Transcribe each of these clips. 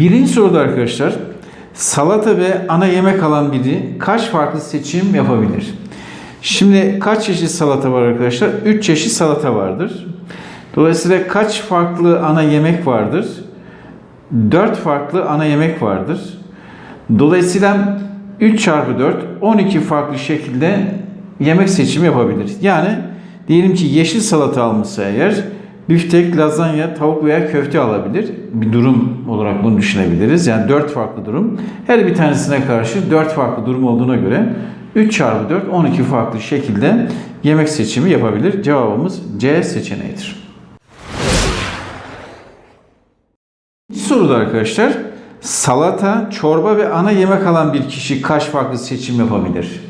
Birinci soruda arkadaşlar salata ve ana yemek alan biri kaç farklı seçim yapabilir? Şimdi kaç çeşit salata var arkadaşlar? 3 çeşit salata vardır. Dolayısıyla kaç farklı ana yemek vardır? 4 farklı ana yemek vardır. Dolayısıyla 3 çarpı 4 12 farklı şekilde yemek seçimi yapabilir. Yani diyelim ki yeşil salata almışsa eğer biftek, lazanya, tavuk veya köfte alabilir. Bir durum olarak bunu düşünebiliriz. Yani 4 farklı durum. Her bir tanesine karşı 4 farklı durum olduğuna göre 3 çarpı 4 12 farklı şekilde yemek seçimi yapabilir. Cevabımız C seçeneğidir. Soruda arkadaşlar salata, çorba ve ana yemek alan bir kişi kaç farklı seçim yapabilir?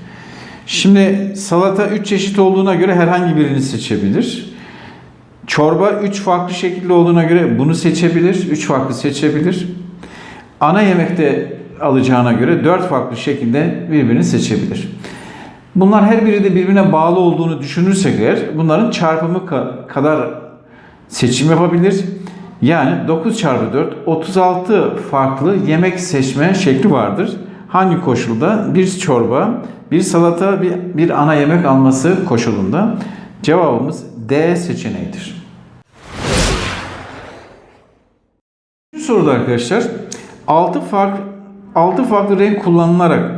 Şimdi salata 3 çeşit olduğuna göre herhangi birini seçebilir. Çorba 3 farklı şekilde olduğuna göre bunu seçebilir. 3 farklı seçebilir. Ana yemekte alacağına göre 4 farklı şekilde birbirini seçebilir. Bunlar her biri de birbirine bağlı olduğunu düşünürsek eğer bunların çarpımı ka- kadar seçim yapabilir. Yani 9 çarpı 4 36 farklı yemek seçme şekli vardır. Hangi koşulda? Bir çorba, bir salata, bir, bir ana yemek alması koşulunda. Cevabımız D seçeneğidir. Soruda arkadaşlar 6 fark 6 farklı renk kullanılarak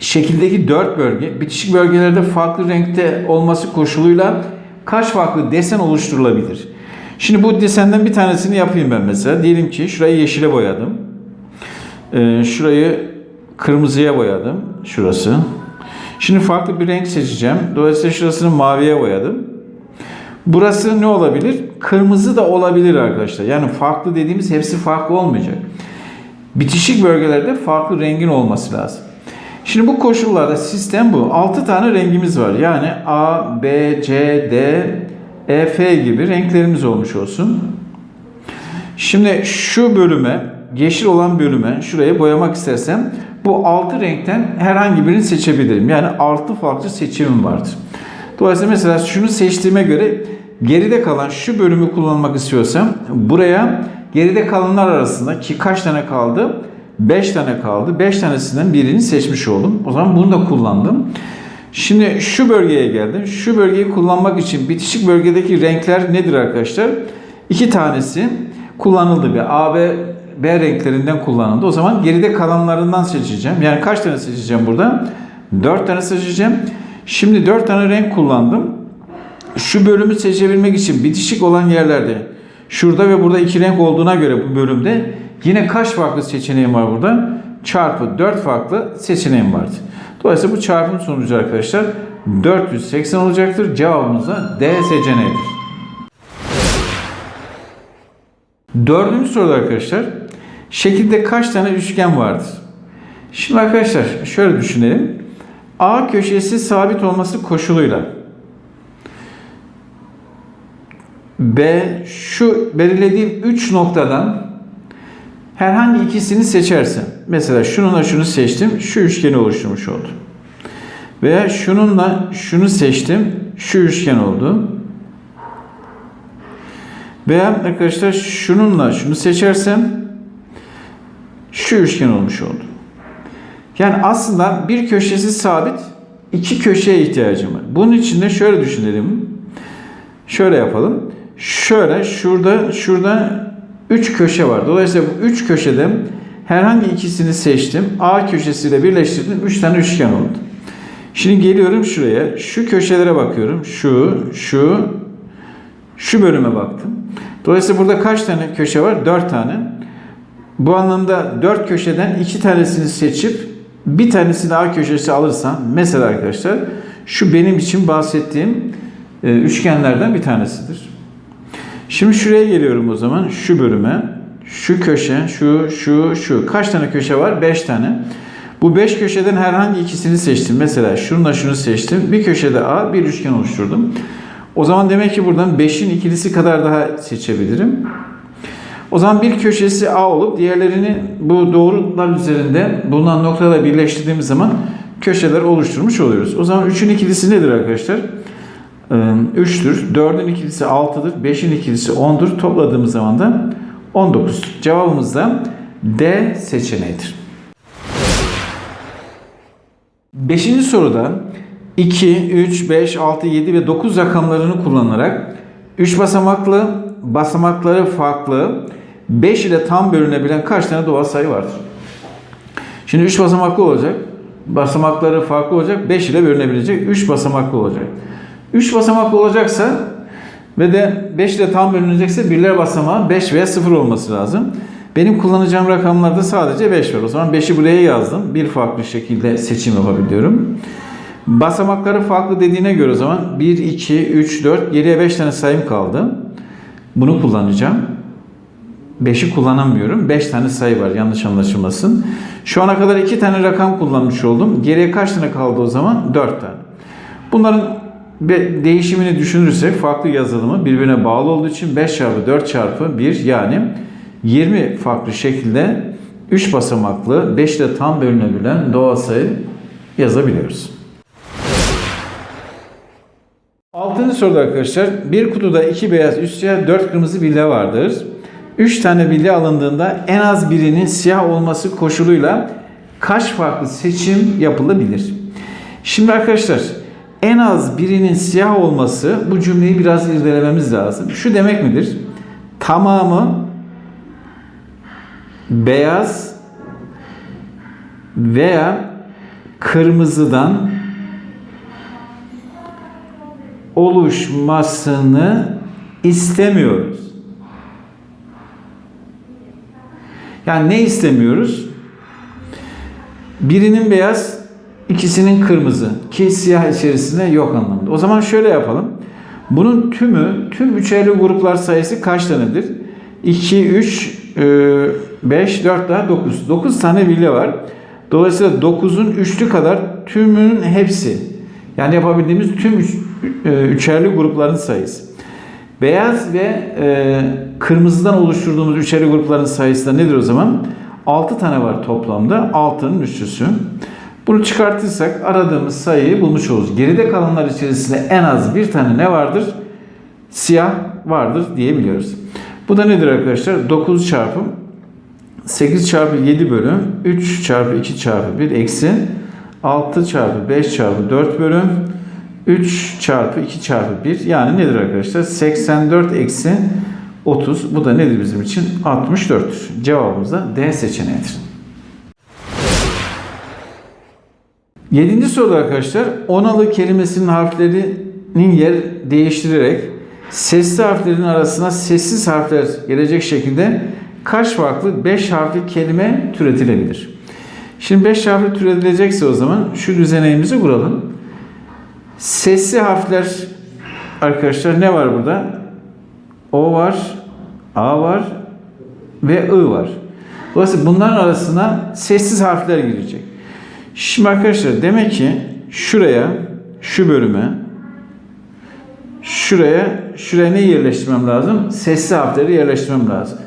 şekildeki 4 bölge bitişik bölgelerde farklı renkte olması koşuluyla kaç farklı desen oluşturulabilir? Şimdi bu desenden bir tanesini yapayım ben mesela. Diyelim ki şurayı yeşile boyadım. Ee, şurayı kırmızıya boyadım. Şurası. Şimdi farklı bir renk seçeceğim. Dolayısıyla şurasını maviye boyadım. Burası ne olabilir? Kırmızı da olabilir arkadaşlar. Yani farklı dediğimiz hepsi farklı olmayacak. Bitişik bölgelerde farklı rengin olması lazım. Şimdi bu koşullarda sistem bu. 6 tane rengimiz var. Yani A, B, C, D, E, F gibi renklerimiz olmuş olsun. Şimdi şu bölüme, yeşil olan bölüme şurayı boyamak istersem bu 6 renkten herhangi birini seçebilirim. Yani 6 farklı seçimim vardır. Dolayısıyla mesela şunu seçtiğime göre geride kalan şu bölümü kullanmak istiyorsam buraya geride kalanlar arasında ki kaç tane kaldı? 5 tane kaldı. 5 tanesinden birini seçmiş oldum. O zaman bunu da kullandım. Şimdi şu bölgeye geldim. Şu bölgeyi kullanmak için bitişik bölgedeki renkler nedir arkadaşlar? İki tanesi kullanıldı bir A ve B renklerinden kullanıldı. O zaman geride kalanlarından seçeceğim. Yani kaç tane seçeceğim burada? 4 tane seçeceğim. Şimdi 4 tane renk kullandım. Şu bölümü seçebilmek için bitişik olan yerlerde şurada ve burada iki renk olduğuna göre bu bölümde yine kaç farklı seçeneğim var burada? Çarpı 4 farklı seçeneğim vardı. Dolayısıyla bu çarpım sonucu arkadaşlar 480 olacaktır. Cevabımız da D seçeneğidir. Dördüncü soruda arkadaşlar şekilde kaç tane üçgen vardır? Şimdi arkadaşlar şöyle düşünelim. A köşesi sabit olması koşuluyla B şu belirlediğim 3 noktadan herhangi ikisini seçersem mesela şununla şunu seçtim şu üçgeni oluşturmuş oldu. Veya şununla şunu seçtim şu üçgen oldu. Veya arkadaşlar şununla şunu seçersem şu üçgen olmuş oldu. Yani aslında bir köşesi sabit iki köşeye ihtiyacım var. Bunun için de şöyle düşünelim. Şöyle yapalım. Şöyle şurada şurada 3 köşe var. Dolayısıyla bu 3 köşeden herhangi ikisini seçtim. A köşesiyle birleştirdim. 3 tane üçgen oldu. Şimdi geliyorum şuraya. Şu köşelere bakıyorum. Şu, şu, şu bölüme baktım. Dolayısıyla burada kaç tane köşe var? 4 tane. Bu anlamda 4 köşeden 2 tanesini seçip bir tanesini A köşesi alırsam mesela arkadaşlar şu benim için bahsettiğim e, üçgenlerden bir tanesidir. Şimdi şuraya geliyorum o zaman. Şu bölüme. Şu köşe, şu, şu, şu. Kaç tane köşe var? 5 tane. Bu 5 köşeden herhangi ikisini seçtim. Mesela şununla şunu seçtim. Bir köşede A, bir üçgen oluşturdum. O zaman demek ki buradan 5'in ikilisi kadar daha seçebilirim. O zaman bir köşesi A olup diğerlerini bu doğrular üzerinde bulunan noktada birleştirdiğimiz zaman köşeler oluşturmuş oluyoruz. O zaman 3'ün ikilisi nedir arkadaşlar? 3'tür. 4'ün ikilisi 6'dır. 5'in ikilisi 10'dur. Topladığımız zaman da 19. Cevabımız da D seçeneğidir. Beşinci soruda 2, 3, 5, 6, 7 ve 9 rakamlarını kullanarak 3 basamaklı, basamakları farklı 5 ile tam bölünebilen kaç tane doğal sayı vardır? Şimdi 3 basamaklı olacak. Basamakları farklı olacak. 5 ile bölünebilecek. 3 basamaklı olacak. 3 basamaklı olacaksa ve de 5 ile tam bölünecekse birler basamağı 5 veya 0 olması lazım. Benim kullanacağım rakamlarda sadece 5 var. O zaman 5'i buraya yazdım. Bir farklı şekilde seçim yapabiliyorum. Basamakları farklı dediğine göre o zaman 1, 2, 3, 4, geriye 5 tane sayım kaldı. Bunu kullanacağım. 5'i kullanamıyorum. 5 tane sayı var yanlış anlaşılmasın. Şu ana kadar 2 tane rakam kullanmış oldum. Geriye kaç tane kaldı o zaman? 4 tane. Bunların be- değişimini düşünürsek farklı yazılımı birbirine bağlı olduğu için 5 çarpı 4 çarpı 1 yani 20 farklı şekilde 3 basamaklı 5 ile tam bölünebilen doğal sayı yazabiliyoruz. Altıncı soruda arkadaşlar bir kutuda iki beyaz üst siyah dört kırmızı bilye vardır. Üç tane bilye alındığında en az birinin siyah olması koşuluyla kaç farklı seçim yapılabilir? Şimdi arkadaşlar en az birinin siyah olması bu cümleyi biraz irdelememiz lazım. Şu demek midir? Tamamı beyaz veya kırmızıdan oluşmasını istemiyoruz. Yani ne istemiyoruz? Birinin beyaz, ikisinin kırmızı ki siyah içerisinde yok anlamında. O zaman şöyle yapalım. Bunun tümü, tüm üçerli gruplar sayısı kaç tanedir? 2, 3, 5, 4 daha 9. 9 tane bilye var. Dolayısıyla 9'un üçlü kadar tümünün hepsi. Yani yapabildiğimiz tüm üç, e, üçerli grupların sayısı. Beyaz ve e, kırmızıdan oluşturduğumuz üçerli grupların sayısı da nedir o zaman? 6 tane var toplamda. 6'nın üçlüsü. Bunu çıkartırsak aradığımız sayıyı bulmuş oluruz. Geride kalanlar içerisinde en az bir tane ne vardır? Siyah vardır diyebiliyoruz. Bu da nedir arkadaşlar? 9 çarpı 8 çarpı 7 bölüm 3 çarpı 2 çarpı 1 eksi 6 çarpı 5 çarpı 4 bölüm 3 çarpı 2 çarpı 1 yani nedir arkadaşlar? 84 eksi 30 bu da nedir bizim için? 64'tür. Cevabımız da D seçeneğidir. Yedinci soruda arkadaşlar onalı kelimesinin harflerinin yer değiştirerek sesli harflerin arasına sessiz harfler gelecek şekilde kaç farklı 5 harfli kelime türetilebilir? Şimdi 5 harfli türetilecekse o zaman şu düzeneğimizi kuralım. Sesli harfler arkadaşlar ne var burada? O var, A var ve I var. Dolayısıyla bunların arasına sessiz harfler girecek. Şimdi arkadaşlar demek ki şuraya, şu bölüme, şuraya, şuraya ne yerleştirmem lazım? Sesli harfleri yerleştirmem lazım.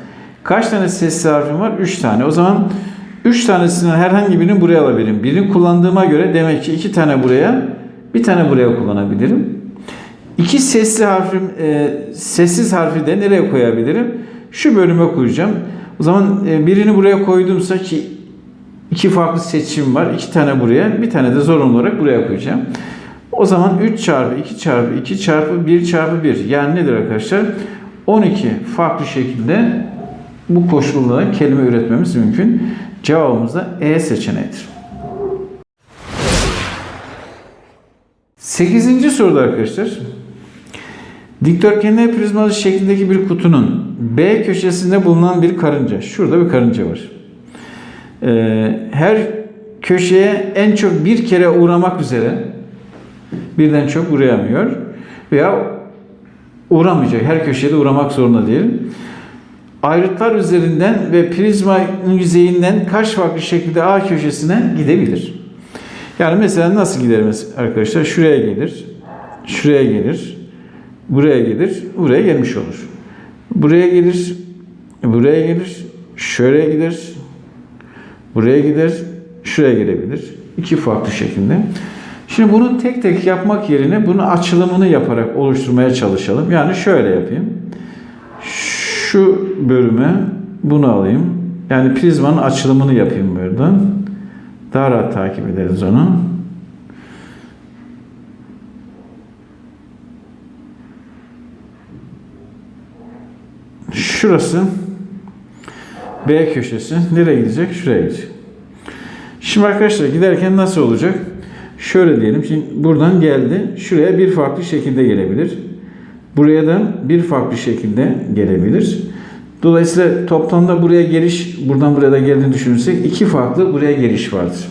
Kaç tane sesli harfim var? 3 tane. O zaman 3 tanesinden herhangi birini buraya alabilirim. Birini kullandığıma göre demek ki 2 tane buraya, bir tane buraya kullanabilirim. İki sesli harfim, e, sessiz harfi de nereye koyabilirim? Şu bölüme koyacağım. O zaman e, birini buraya koydumsa ki iki farklı seçim var. iki tane buraya, bir tane de zorunlu olarak buraya koyacağım. O zaman 3 çarpı 2 çarpı 2 çarpı 1 çarpı 1. Yani nedir arkadaşlar? 12 farklı şekilde bu koşulla kelime üretmemiz mümkün. Cevabımız da E seçeneğidir. Sekizinci soruda arkadaşlar. Dikdörtgenler prizması şeklindeki bir kutunun B köşesinde bulunan bir karınca. Şurada bir karınca var. Ee, her köşeye en çok bir kere uğramak üzere birden çok uğrayamıyor veya uğramayacak. Her köşede uğramak zorunda değil. Ayrıtlar üzerinden ve prizmanın yüzeyinden kaç farklı şekilde A köşesine gidebilir? Yani mesela nasıl gider arkadaşlar? Şuraya gelir, şuraya gelir, buraya gelir, buraya gelmiş olur. Buraya gelir, buraya gelir, şöyle gider, buraya gider, şuraya gelebilir. İki farklı şekilde. Şimdi bunu tek tek yapmak yerine bunu açılımını yaparak oluşturmaya çalışalım. Yani şöyle yapayım. Şu bölüme bunu alayım. Yani prizmanın açılımını yapayım burada. Daha rahat takip ederiz onu. Şurası B köşesi. Nereye gidecek? Şuraya gidecek. Şimdi arkadaşlar giderken nasıl olacak? Şöyle diyelim. Şimdi buradan geldi. Şuraya bir farklı şekilde gelebilir. Buraya da bir farklı şekilde gelebilir. Dolayısıyla toplamda buraya geliş, buradan buraya da geldiğini düşünürsek iki farklı buraya geliş vardır.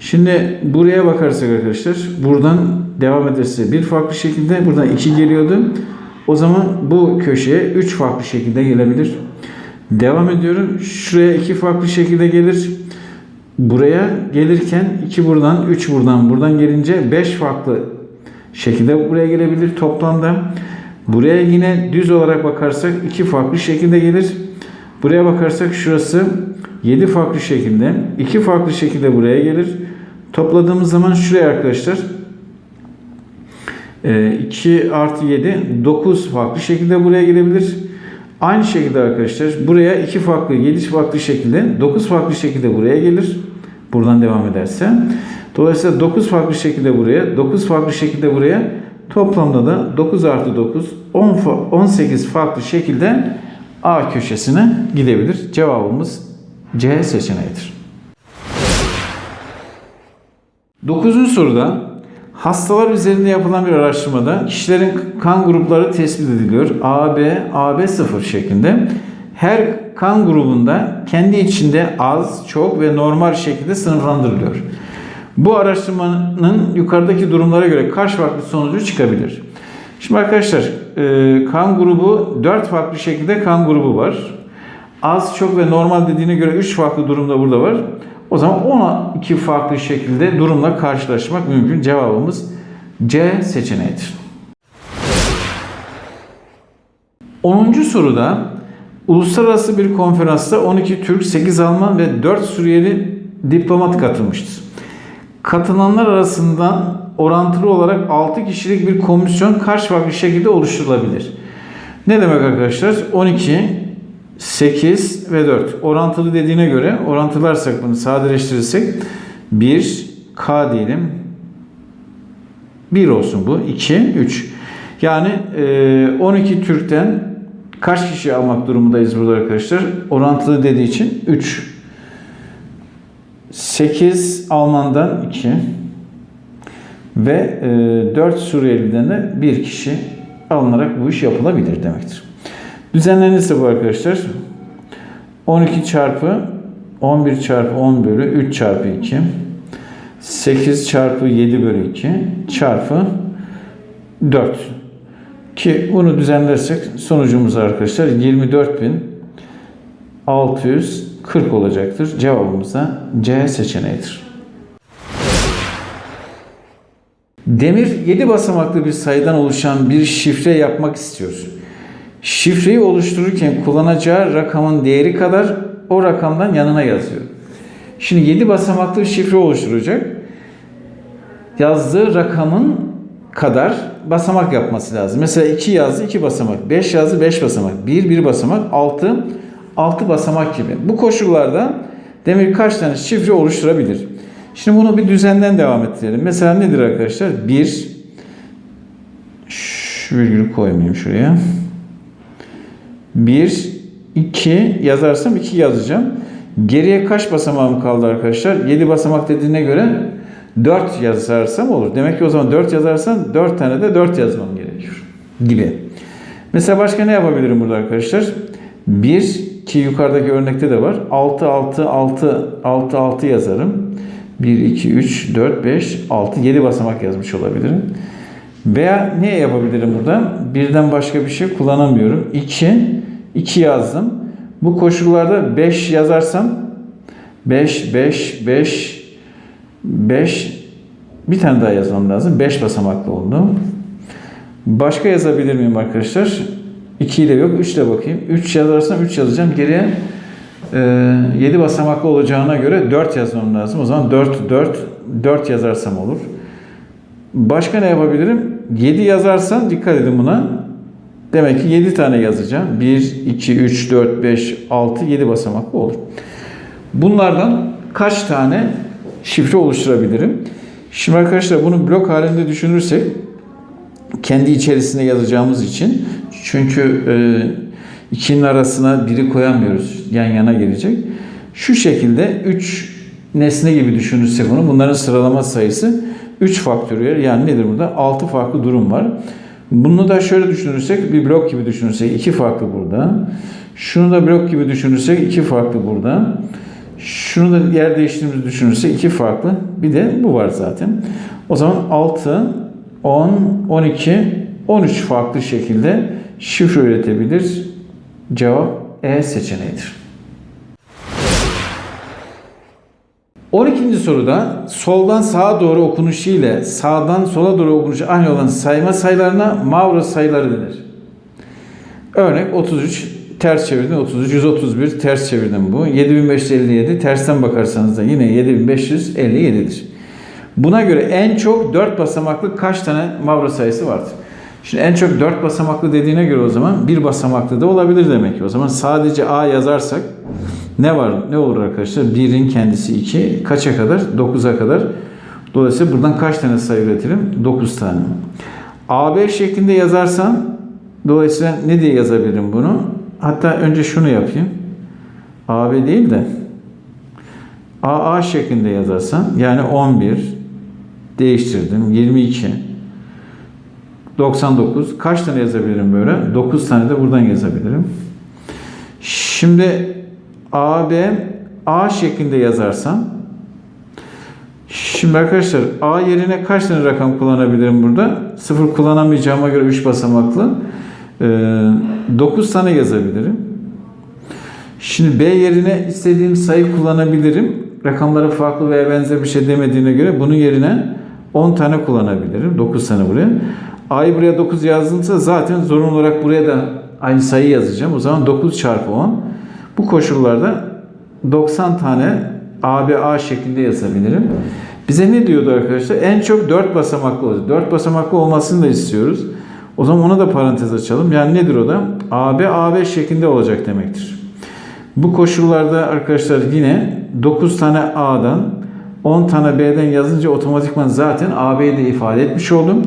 Şimdi buraya bakarsak arkadaşlar buradan devam ederse bir farklı şekilde buradan iki geliyordu. O zaman bu köşeye üç farklı şekilde gelebilir. Devam ediyorum. Şuraya iki farklı şekilde gelir. Buraya gelirken iki buradan, üç buradan, buradan gelince beş farklı şekilde buraya gelebilir toplamda. Buraya yine düz olarak bakarsak iki farklı şekilde gelir. Buraya bakarsak şurası 7 farklı şekilde, iki farklı şekilde buraya gelir. Topladığımız zaman şuraya arkadaşlar 2 artı 7 9 farklı şekilde buraya gelebilir. Aynı şekilde arkadaşlar buraya iki farklı 7 farklı şekilde 9 farklı şekilde buraya gelir. Buradan devam ederse. Dolayısıyla 9 farklı şekilde buraya 9 farklı şekilde buraya toplamda da 9 artı 9 10, 18 farklı şekilde A köşesine gidebilir. Cevabımız C seçeneğidir. 9. soruda hastalar üzerinde yapılan bir araştırmada kişilerin kan grupları tespit ediliyor. AB, AB0 şeklinde. Her kan grubunda kendi içinde az, çok ve normal şekilde sınıflandırılıyor. Bu araştırmanın yukarıdaki durumlara göre kaç farklı sonucu çıkabilir? Şimdi arkadaşlar e, kan grubu 4 farklı şekilde kan grubu var. Az, çok ve normal dediğine göre 3 farklı durumda burada var. O zaman 12 farklı şekilde durumla karşılaşmak mümkün. Cevabımız C seçeneğidir. 10. soruda uluslararası bir konferansta 12 Türk, 8 Alman ve 4 Suriyeli diplomat katılmıştır. Katılanlar arasından orantılı olarak 6 kişilik bir komisyon kaç farklı şekilde oluşturulabilir? Ne demek arkadaşlar? 12, 8 ve 4. Orantılı dediğine göre orantılarsak bunu sadeleştirirsek 1 K diyelim. 1 olsun bu. 2, 3. Yani 12 Türk'ten kaç kişi almak durumundayız burada arkadaşlar? Orantılı dediği için 3. 8 Alman'dan 2 ve 4 Suriyeli'den de 1 kişi alınarak bu iş yapılabilir demektir. Düzenlenirse bu arkadaşlar 12 çarpı 11 çarpı 10 bölü 3 çarpı 2 8 çarpı 7 bölü 2 çarpı 4 ki bunu düzenlersek sonucumuz arkadaşlar 24.640 olacaktır. Cevabımız da C seçeneğidir. Demir 7 basamaklı bir sayıdan oluşan bir şifre yapmak istiyor. Şifreyi oluştururken kullanacağı rakamın değeri kadar o rakamdan yanına yazıyor. Şimdi 7 basamaklı bir şifre oluşturacak. Yazdığı rakamın kadar basamak yapması lazım. Mesela 2 yazdı 2 basamak, 5 yazdı 5 basamak, 1 1 basamak, 6 6 basamak gibi. Bu koşullarda demir kaç tane şifre oluşturabilir? Şimdi bunu bir düzenden devam ettirelim. Mesela nedir arkadaşlar? 1 şu virgülü koymayayım şuraya. 1 2 yazarsam 2 yazacağım. Geriye kaç basamağım kaldı arkadaşlar? 7 basamak dediğine göre 4 yazarsam olur. Demek ki o zaman 4 yazarsam 4 tane de 4 yazmam gerekiyor. Gibi. Mesela başka ne yapabilirim burada arkadaşlar? 1 ki yukarıdaki örnekte de var. 6 6 6 6 6 yazarım. 1 2 3 4 5 6 7 basamak yazmış olabilirim. Veya ne yapabilirim burada? Birden başka bir şey kullanamıyorum. 2 2 yazdım. Bu koşullarda 5 yazarsam 5 5 5 5 bir tane daha yazmam lazım. 5 basamaklı oldu. Başka yazabilir miyim arkadaşlar? 2 ile yok. 3 ile bakayım. 3 yazarsam 3 yazacağım. Geriye e, 7 basamaklı olacağına göre 4 yazmam lazım. O zaman 4 4 4 yazarsam olur. Başka ne yapabilirim? 7 yazarsam dikkat edin buna. Demek ki 7 tane yazacağım. 1, 2, 3, 4, 5, 6, 7 basamaklı olur. Bunlardan kaç tane şifre oluşturabilirim? Şimdi arkadaşlar bunu blok halinde düşünürsek kendi içerisine yazacağımız için çünkü e, ikinin arasına biri koyamıyoruz. Yan yana gelecek. Şu şekilde 3 nesne gibi düşünürsek onu bunların sıralama sayısı 3 faktöriyel yani nedir burada? 6 farklı durum var. Bunu da şöyle düşünürsek bir blok gibi düşünürsek iki farklı burada. Şunu da blok gibi düşünürsek iki farklı burada. Şunu da yer değiştirdiğimizi düşünürsek iki farklı. Bir de bu var zaten. O zaman 6, 10, 12, 13 farklı şekilde şifre üretebilir. Cevap E seçeneğidir. 12. soruda soldan sağa doğru okunuşu ile sağdan sola doğru okunuşu aynı olan sayma sayılarına Mavro sayıları denir. Örnek 33 ters çevirdin 33 131 ters çevirdim bu. 7557 tersten bakarsanız da yine 7557'dir. Buna göre en çok 4 basamaklı kaç tane Mavro sayısı vardır? Şimdi en çok 4 basamaklı dediğine göre o zaman bir basamaklı da olabilir demek ki. O zaman sadece A yazarsak ne var? Ne olur arkadaşlar? 1'in kendisi 2. Kaça kadar? 9'a kadar. Dolayısıyla buradan kaç tane sayı üretirim? 9 tane. AB şeklinde yazarsam dolayısıyla ne diye yazabilirim bunu? Hatta önce şunu yapayım. AB değil de AA şeklinde yazarsam yani 11 değiştirdim. 22 99 kaç tane yazabilirim böyle? 9 tane de buradan yazabilirim. Şimdi AB A şeklinde yazarsam Şimdi arkadaşlar A yerine kaç tane rakam kullanabilirim burada? 0 kullanamayacağıma göre 3 basamaklı. Ee, 9 tane yazabilirim. Şimdi B yerine istediğim sayı kullanabilirim. Rakamları farklı veya benzer bir şey demediğine göre bunun yerine 10 tane kullanabilirim. 9 tane buraya. A'yı buraya 9 yazdımsa zaten zorunlu olarak buraya da aynı sayı yazacağım. O zaman 9 çarpı 10. Bu koşullarda 90 tane ABA şeklinde yazabilirim. Bize ne diyordu arkadaşlar? En çok 4 basamaklı olacak. 4 basamaklı olmasını da istiyoruz. O zaman ona da parantez açalım. Yani nedir o da? AB, AB şeklinde olacak demektir. Bu koşullarda arkadaşlar yine 9 tane A'dan 10 tane B'den yazınca otomatikman zaten AB'yi de ifade etmiş oldum.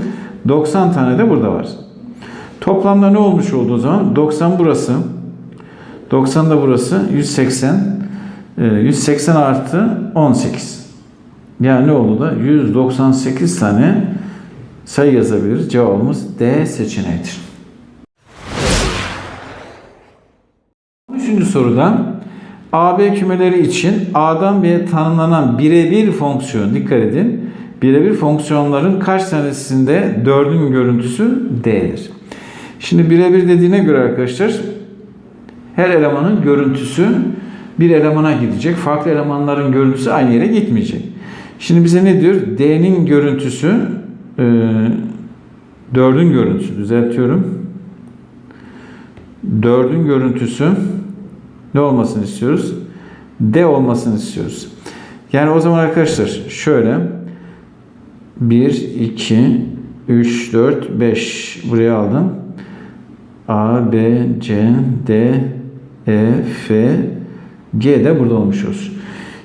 90 tane de burada var. Toplamda ne olmuş oldu o zaman? 90 burası. 90 da burası. 180. 180 artı 18. Yani ne oldu da? 198 tane sayı yazabiliriz. Cevabımız D seçeneğidir. 13. soruda AB kümeleri için A'dan B'ye tanımlanan birebir fonksiyon dikkat edin. Birebir fonksiyonların kaç tanesinde 4'ün görüntüsü D'dir. Şimdi birebir dediğine göre arkadaşlar her elemanın görüntüsü bir elemana gidecek. Farklı elemanların görüntüsü aynı yere gitmeyecek. Şimdi bize ne diyor? D'nin görüntüsü e, 4'ün görüntüsü düzeltiyorum. 4'ün görüntüsü ne olmasını istiyoruz? D olmasını istiyoruz. Yani o zaman arkadaşlar şöyle 1, 2, 3, 4, 5 buraya aldım. A, B, C, D, E, F, G de burada olmuş olsun.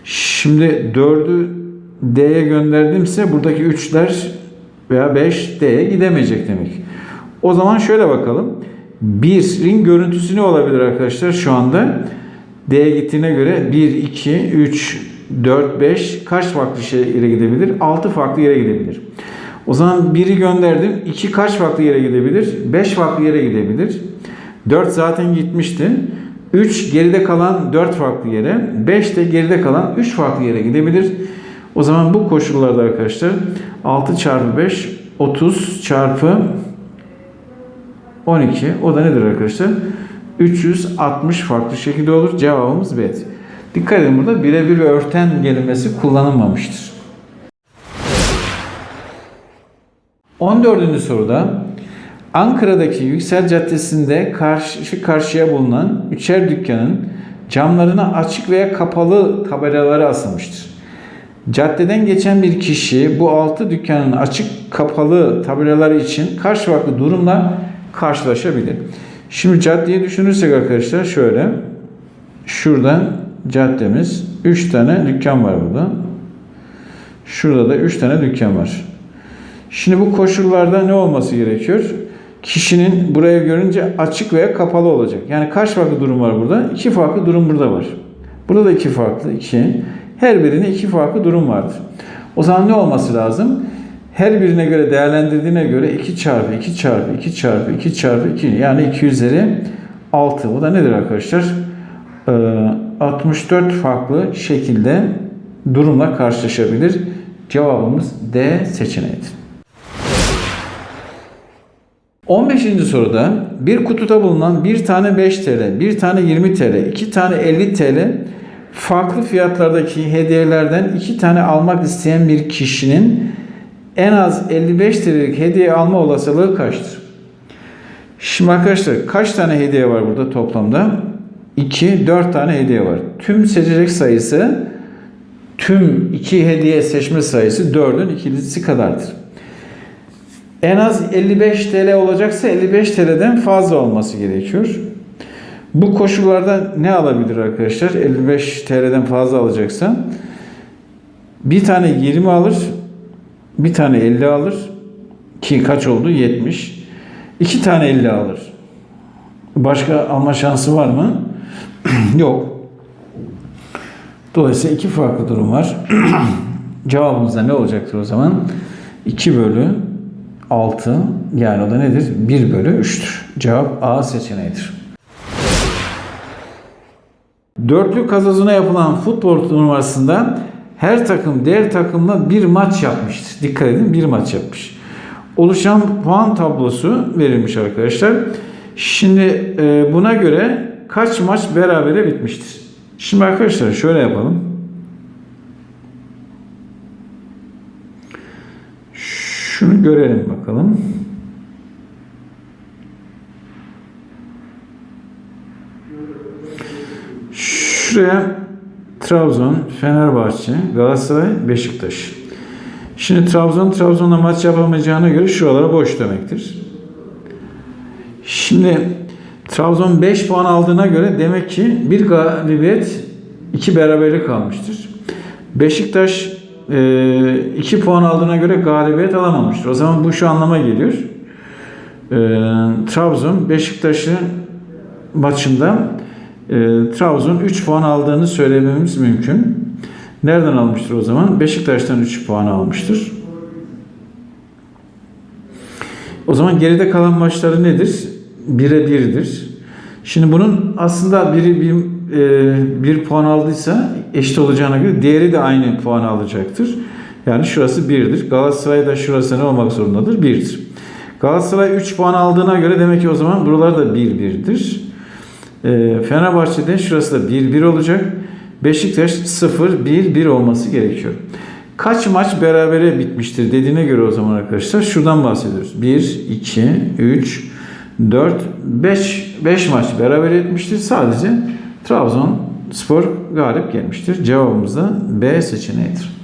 Şimdi 4'ü D'ye gönderdimse buradaki 3'ler veya 5 D'ye gidemeyecek demek. O zaman şöyle bakalım. 1'in görüntüsü ne olabilir arkadaşlar şu anda? D'ye gittiğine göre 1, 2, 3, 4, 5 kaç farklı yere gidebilir? 6 farklı yere gidebilir. O zaman 1'i gönderdim. 2 kaç farklı yere gidebilir? 5 farklı yere gidebilir. 4 zaten gitmişti. 3 geride kalan 4 farklı yere, 5 de geride kalan 3 farklı yere gidebilir. O zaman bu koşullarda arkadaşlar 6 çarpı 5 30 çarpı 12 o da nedir arkadaşlar? 360 farklı şekilde olur. Cevabımız B. Dikkat edin burada birebir ve örten kelimesi kullanılmamıştır. 14. soruda Ankara'daki Yüksel Caddesi'nde karşı karşıya bulunan üçer dükkanın camlarına açık veya kapalı tabelaları asılmıştır. Caddeden geçen bir kişi bu altı dükkanın açık kapalı tabelaları için kaç farklı durumla karşılaşabilir. Şimdi caddeyi düşünürsek arkadaşlar şöyle. Şuradan caddemiz. 3 tane dükkan var burada. Şurada da 3 tane dükkan var. Şimdi bu koşullarda ne olması gerekiyor? Kişinin buraya görünce açık veya kapalı olacak. Yani kaç farklı durum var burada? İki farklı durum burada var. Burada da iki farklı, iki. Her birinde iki farklı durum vardır. O zaman ne olması lazım? Her birine göre değerlendirdiğine göre 2 çarpı 2 çarpı 2 çarpı 2 çarpı 2 yani 2 üzeri 6. O da nedir arkadaşlar? Ee, 64 farklı şekilde durumla karşılaşabilir. Cevabımız D seçeneğidir. 15. soruda bir kutuda bulunan bir tane 5 TL, bir tane 20 TL, iki tane 50 TL farklı fiyatlardaki hediyelerden iki tane almak isteyen bir kişinin en az 55 TL'lik hediye alma olasılığı kaçtır? Şimdi arkadaşlar kaç tane hediye var burada toplamda? 2, 4 tane hediye var. Tüm seçecek sayısı tüm iki hediye seçme sayısı 4'ün ikilisi kadardır. En az 55 TL olacaksa 55 TL'den fazla olması gerekiyor. Bu koşullarda ne alabilir arkadaşlar? 55 TL'den fazla alacaksa bir tane 20 alır, bir tane 50 alır ki kaç oldu? 70. İki tane 50 alır. Başka alma şansı var mı? Yok. Dolayısıyla iki farklı durum var. Cevabımız da ne olacaktır o zaman? 2 bölü 6 yani o da nedir? 1 bölü 3'tür. Cevap A seçeneğidir. Dörtlü kazazına yapılan futbol turnuvasında her takım diğer takımla bir maç yapmıştır. Dikkat edin bir maç yapmış. Oluşan puan tablosu verilmiş arkadaşlar. Şimdi e, buna göre kaç maç berabere bitmiştir? Şimdi arkadaşlar şöyle yapalım. Şunu görelim bakalım. Şuraya Trabzon, Fenerbahçe, Galatasaray, Beşiktaş. Şimdi Trabzon, Trabzon'la maç yapamayacağına göre şuralara boş demektir. Şimdi Trabzon 5 puan aldığına göre demek ki bir galibiyet, iki berabere kalmıştır. Beşiktaş 2 puan aldığına göre galibiyet alamamıştır. O zaman bu şu anlama geliyor. E, Trabzon Beşiktaş'ın maçında e, Trabzon 3 puan aldığını söylememiz mümkün. Nereden almıştır o zaman? Beşiktaş'tan 3 puan almıştır. O zaman geride kalan maçları nedir? 1'e 1'dir. Şimdi bunun aslında biri bir, e, bir puan aldıysa eşit olacağına göre diğeri de aynı puan alacaktır. Yani şurası 1'dir. Galatasaray da şurası ne olmak zorundadır? 1'dir. Galatasaray 3 puan aldığına göre demek ki o zaman buralar da 1-1'dir. E, Fenerbahçe'de şurası da 1-1 olacak. Beşiktaş 0-1-1 olması gerekiyor. Kaç maç berabere bitmiştir dediğine göre o zaman arkadaşlar şuradan bahsediyoruz. 1, 2, 3, 4, 5, 5 maç beraber etmiştir. Sadece Trabzon Spor galip gelmiştir. Cevabımız da B seçeneğidir.